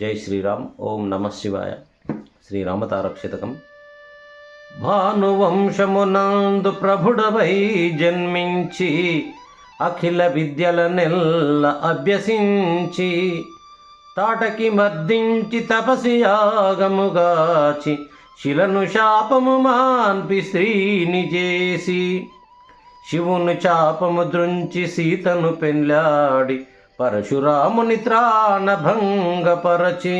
జై శ్రీరామ్. ఓం నమ శివాయ. శ్రీరామతారక్షితకం భానువంశమునందు ప్రభుడవై జన్మించి అఖిల విద్యల నెల్ల అభ్యసించి తాటకి మర్దించి తపసి యాగముగాచి శిలను శాపము మాన్పి స్త్రీని చేసి శివును చాపము దృంచి సీతను పెళ్ళాడి పరశురాముని త్రాణ భంగపరచి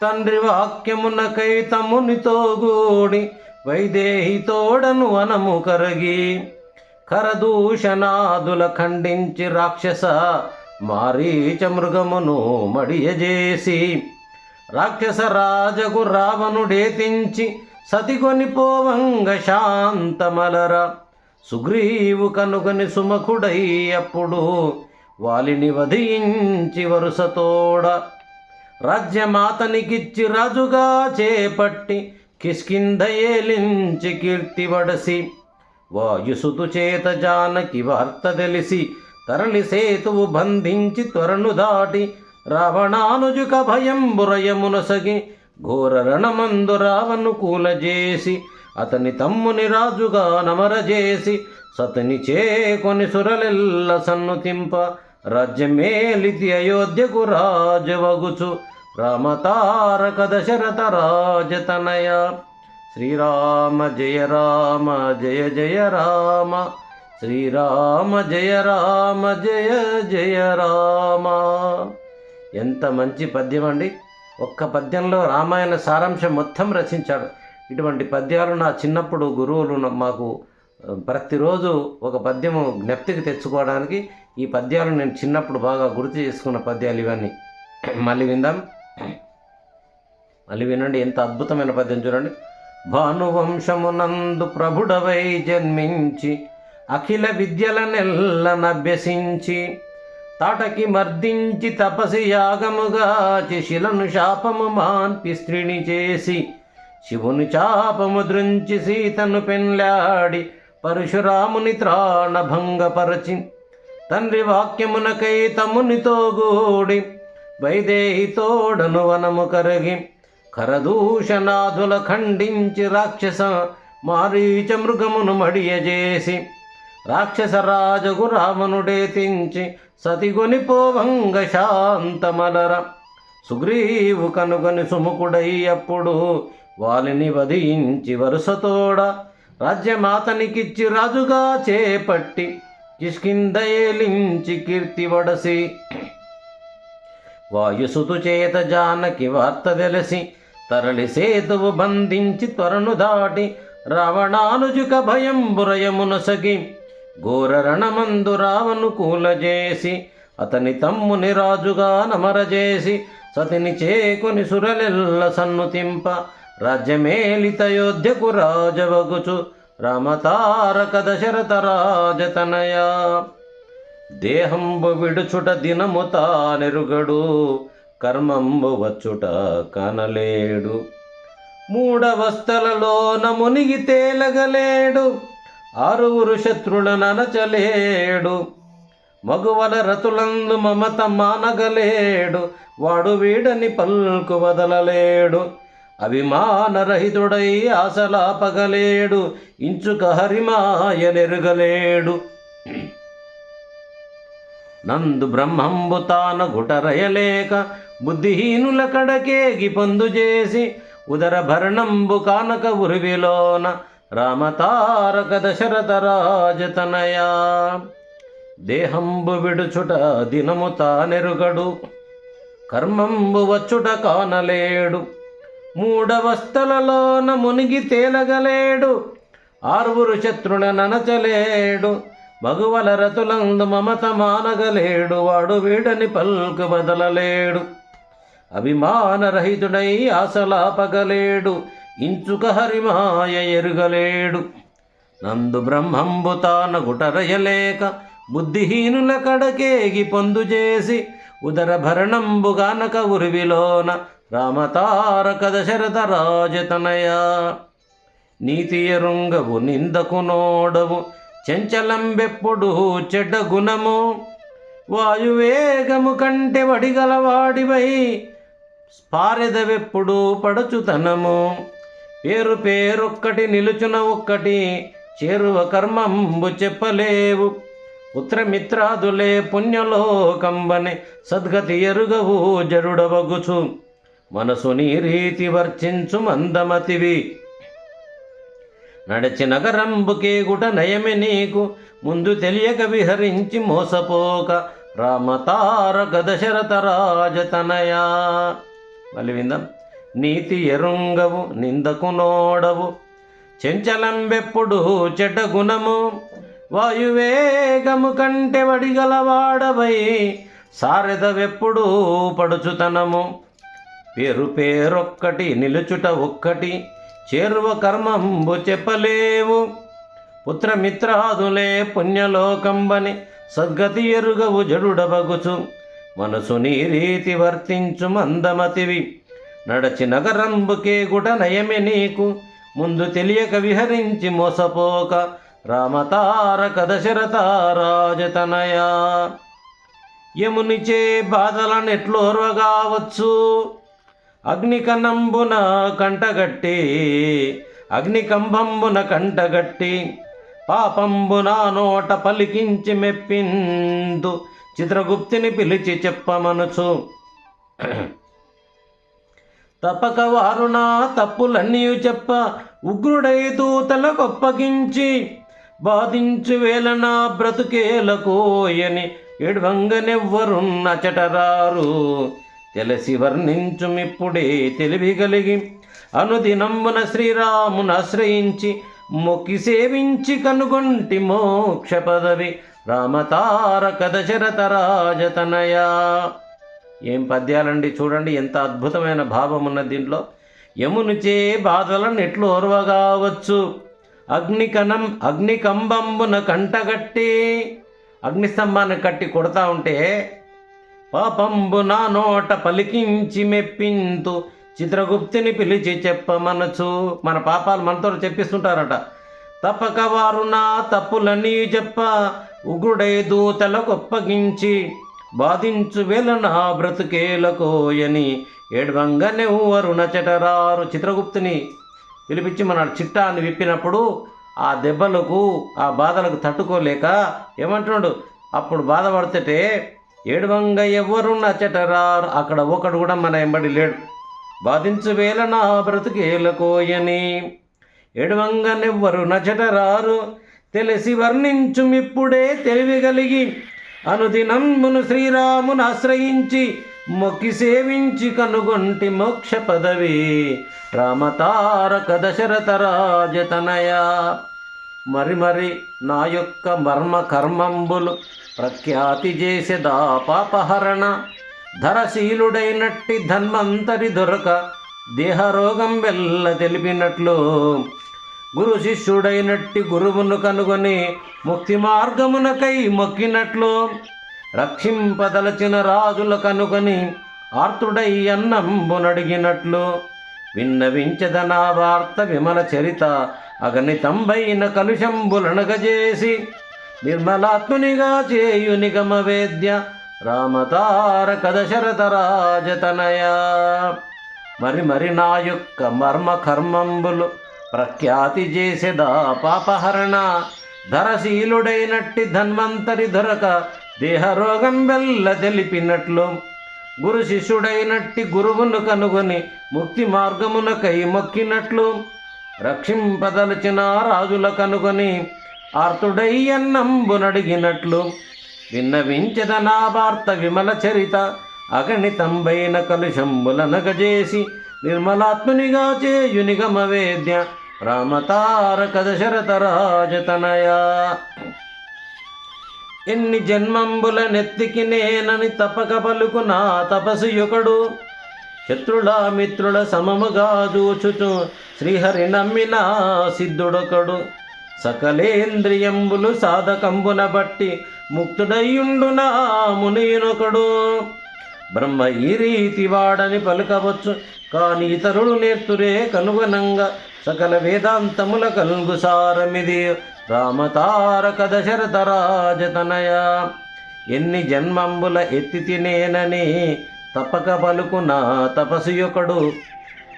తండ్రి వాక్యమునకై తమునితో గూడి వైదేహి తోడను వనము కరగి కరదూషణాదుల ఖండించి రాక్షస మారీచ మృగమును మడియజేసి రాక్షస రాజగు రావణుడేతించి సతికొని పోవంగ శాంతమలర సుగ్రీవు కనుగని సుమకుడై అప్పుడు వాలిని వధించి వరుసతోడ రాజ్యమాతనికిచ్చి రాజుగా చేపట్టి కిష్కింద ఏలించి కీర్తి వడసి వాయుసుతు చేత జానకి వార్త తెలిసి తరలి సేతువు బంధించి త్వరను దాటి రావణానుజుక భయంబురయమునసగి ఘోర రణమందు రావణు కూలజేసి అతని తమ్ముని రాజుగా నమరజేసి సతని చేకొని సురలెల్ల సన్నుతింప రాజ్యమేలితి అయోధ్యకు రాజవగుచు. రామతారక దశరథ రాజతనయ. శ్రీరామ జయ రామ జయ జయ రామ. శ్రీరామ జయ రామ జయ జయ రామ. ఎంత మంచి పద్యం అండి. ఒక్క పద్యంలో రామాయణ సారాంశం మొత్తం రచించాడు. ఇటువంటి పద్యాలు నా చిన్నప్పుడు గురువులు మాకు ప్రతిరోజు ఒక పద్యము జ్ఞప్తికి తెచ్చుకోవడానికి ఈ పద్యాలు నేను చిన్నప్పుడు బాగా గుర్తు చేసుకున్న పద్యాలు ఇవన్నీ. మళ్ళీ విందాం. మళ్ళీ వినండి ఎంత అద్భుతమైన పద్యం చూడండి. భానువంశమునందు ప్రభుడవై జన్మించి అఖిల విద్యల నెల్లనభ్యసించి తాటకి మర్దించి తపసి యాగముగా శిలను శాపము మాన్పి స్త్రీని చేసి శివుని చాపము దృంచి సీతను పెండ్లాడి పరశురాముని త్రాణ భంగపరచి తండ్రి వాక్యమునకై తమునితో గూడి వైదేహితోడను వనము కరగి కరదూషణాదుల ఖండించి రాక్షస మారీచ మృగమును మడియజేసి రాక్షస రాజగు రావణుడేతించి సతిగొని పోవంగ శాంతమలర సుగ్రీవు కనుగొని సుముకుడై అప్పుడు వాలిని వధించి వరుసతోడ రాజ్యమాతనికిచ్చి రాజుగా చేపట్టి కిష్కిందయలించి కీర్తి వడసి. వాయుసుతు చేత జానకి వార్త తెలిసి తరలి సేతువు బంధించి త్వరను దాటి రావణానుజుక భయం బురయమునసగి ఘోర రణమందు రావణు కూలజేసి అతని తమ్ముని రాజుగా నమరజేసి సతిని చేకొని సురలెల్ల సన్నుతింప రాజ్యమేలితయోధ్యకు రాజవగుచు రామతారక దశరథ రాజతనయ. దేహంబు విడుచుట దినము తానెరుగడు కర్మంబు వచ్చుట కనలేడు. మూడవస్థలలోన మునిగి తేలగలేడు ఆరుగురు శత్రులననచలేడు మగువల రతులందు మమత మానగలేడు వాడు వీడని పల్కు వదలలేడు. అభిమానరహితుడై ఆశలాపగలేడు ఇంచుక హరిమాయనెరుగలేడు నందు బ్రహ్మంబు తాన గుటరయలేక బుద్ధిహీనుల కడకేగి పొందుజేసి ఉదర భరణంబు కానక ఉరివిలోన రామతారక దశరథ రాజతనయా. దేహంబు విడుచుట దినము తానెరుగడు కర్మంబు వచ్చుట కానలేడు. మూడవస్థలలోన మునిగి తేలగలేడు ఆరుగురు శత్రుల ననచలేడు మగువల రతులందు మమత మానగలేడు వాడు వీడని పల్కు బదలలేడు. అభిమానరహితుడై ఆశలాపగలేడు ఇంచుక హరిమాయ ఎరుగలేడు. నందు బ్రహ్మంబు తాన గుటరయలేక బుద్ధిహీనుల కడకేగి పొందుచేసి ఉదర భరణంబుగానక ఉరివిలోన రామతారక దశరథ రాజతనయా నీతి ఎరుంగవు నిందకు నోడవు చెంచలంబెప్పుడు చెడ్డ గుణము వాయువేగము కంటే వడిగలవాడివై స్పారెదవెప్పుడు పడుచుతనము. పేరు పేరొక్కటి నిలుచున ఒక్కటి చేరువ కర్మంబు చెప్పలేవు. పుత్రమిత్రాదులే పుణ్యలోకంబని సద్గతి ఎరుగవు జరుడవగుచు. మనసు నీ రీతి వర్చించు మందమతివి. నడచి నగరంబుకేగుట నయమి నీకు ముందు తెలియక విహరించి మోసపోక రామతారక దశరథ రాజతనయా మళ్ళీ విందాం. నీతి ఎరుంగవు నిందకు నోడవు చెంచలంబెప్పుడు చెడ్డ గుణము. వాయువేగము కంటే వడిగలవాడవై సారెదవెప్పుడు పడుచుతనము. పేరు పేరొక్కటి నిలుచుట ఒక్కటి చేరువ కర్మంబు చెప్పలేవు. పుత్రమిత్రాదులే పుణ్యలోకంబని సద్గతి ఎరుగవు జడుడబగుచు. మనసు నీ రీతి వర్తించు మందమతివి. నడచి నగరంబుకే గుట నయమే నీకు. ముందు తెలియక విహరించి మోసపోక రామతారక దశరథ రాజతనయా యమునిచే బాధలనెట్లోర్వగావచ్చు అగ్నికనంబున కంటగట్టి అగ్నికంభంబున కంటగట్టి పాపంబున నోట పలికించి మెప్పిందు చిత్రగుప్తిని పిలిచి చెప్పమనుచు. తప్పక వారు నా తప్పులన్నీ చెప్ప ఉగ్రుడై దూతల కొప్పగించి బాధించు వేలన బ్రతుకేలకోయని ఎడ్వంగనెవ్వరున్న చెటరారు. తెలిసి వర్ణించుమిప్పుడే తెలివి కలిగి అనుదినంబున శ్రీరామును ఆశ్రయించి మొక్కి సేవించి కనుగొంటి మోక్ష పదవి రామతారక దశరథ రాజతనయా. ఏం పద్యాలండి చూడండి ఎంత అద్భుతమైన భావం ఉన్నది దీంట్లో. యమునుచే బాధలను ఎట్లు ఓర్వగావచ్చు? అగ్నికణం అగ్నికంబంబున కంటగట్టి అగ్నిస్తంభాన్ని కట్టి కొడతా ఉంటే పాపంబు నా నోట పలికించి మెప్పింతు చిత్రగుప్తిని పిలిచి చెప్పమనచు. మన పాపాలు మనతో చెప్పిస్తుంటారట. తప్పక వారు నా తప్పులన్నీ చెప్ప ఉగ్రుడై దూతలకు ఒప్పగించి బాధించు వేల నా బ్రతుకేలకోయని ఏడ్వంగనెవ్వరు నచటరారు చిత్రగుప్తుని పిలిపించి మన చిట్టాన్ని విప్పినప్పుడు ఆ దెబ్బలకు ఆ బాధలకు తట్టుకోలేక ఏమంటున్నాడు? అప్పుడు బాధపడుతుంటే ఏడువంగ ఎవ్వరు నచ్చటరారు అక్కడ ఒకడు కూడా మన ఎంబడి లేడు. బాధించు వేల నా బ్రతుకేలకోయని ఎడవంగనెవ్వరు నచటరారు తెలిసి వర్ణించుమిప్పుడే తెలివిగలిగి. అనుదినంబును శ్రీరామును ఆశ్రయించి మొక్కి సేవించి కనుగొంటి మోక్ష పదవి. రామతారక దశరథ రాజతనయా మరి మరి నా యొక్క మర్మ కర్మంబులు ప్రఖ్యాతి చేసేదా పాపహరణ. ధరశీలుడైనట్టి ధన్వంతరి దొరక దేహరోగం వెళ్ళ తెలిపినట్లు. గురు శిష్యుడైనట్టి గురువును కనుగొని ముక్తి మార్గమునకై మొక్కినట్లు. రక్షింపదలచిన రాజుల కనుగొని ఆర్తుడై అన్నంబునడిగినట్లు. విన్నవించదనా వార్త విమల చరిత అగణితంబైన కలుషంబులనగజేసి నిర్మలాత్మునిగా చేయు నిగమ వేద్య రామతారక దశరథ రాజతనయ మరి మరి నా యొక్క మర్మ కర్మంబులు ప్రఖ్యాతి చేసేదా పాపహరణ. ధరశీలుడైనట్టి ధన్వంతరి దొరక దేహరోగం వెల్ల తెలిపినట్లు. గురు శిష్యుడైనట్టి గురువును కనుగొని ముక్తి మార్గమునకై మొక్కినట్లు. రక్షింపదలచిన రాజుల కనుగొని ఆర్తుడయ్యన్నంబునడిగినట్లు విన్నవించద నా వార్త విమల చరిత అగణితంబైన కలుషంబులనగజేసి నిర్మలాత్మునిగా చేయునిగమవేద్య రామతారక దశరథ రాజతనయా. ఎన్ని జన్మంబుల నెత్తికి నేనని తపక పలుకు నా తపసు యొకడు శత్రుల మిత్రుల సమముగా దూచుచు. శ్రీహరి నమ్మిన సిద్ధుడొకడు. సకలేంద్రియంబులు సాధకంబున బట్టి ముక్తుడయ్యుండునా మునియునొకడు. బ్రహ్మ ఈ రీతి వాడని పలుకవచ్చు. కాని ఇతరులు నేర్తురే కనుగొనంగా. సకల వేదాంతముల కలుగు సారమిది. రామతారక దశరథ రాజతనయ ఎన్ని జన్మంబుల ఎత్తి తినేనని తప్పక పలుకున తపస్సుయొకడు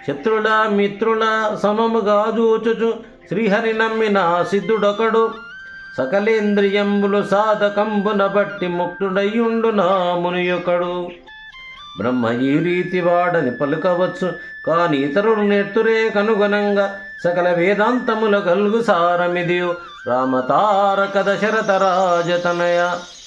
శత్రుల మిత్రుల సమముగా చూచుచు శ్రీహరి నమ్మిన సిద్ధుడొకడు. సకలేంద్రియంబులు సాధకంబున బట్టి ముక్తుడయ్యుండు నా మునియొకడు బ్రహ్మ ఈ రీతి వాడని పలుకవచ్చు కాని ఇతరులు నెత్తురే కనుగొనంగా సకల వేదాంతముల కలుగు సారమిదియు. రామతారక దశరథ రాజతనయ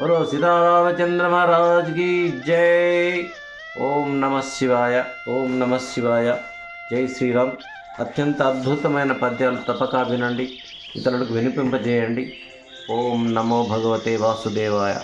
బలో సీతారామచంద్ర మహారాజ్ की జై. ఓం నమ శివాయ ఓం నమ శివాయ. జై శ్రీరామ్. అత్యంత అద్భుతమైన పద్యాలు తప్పక వినండి. ఇతరులకు వినిపింపజేయండి. ఓం నమో భగవతే వాసుదేవాయ.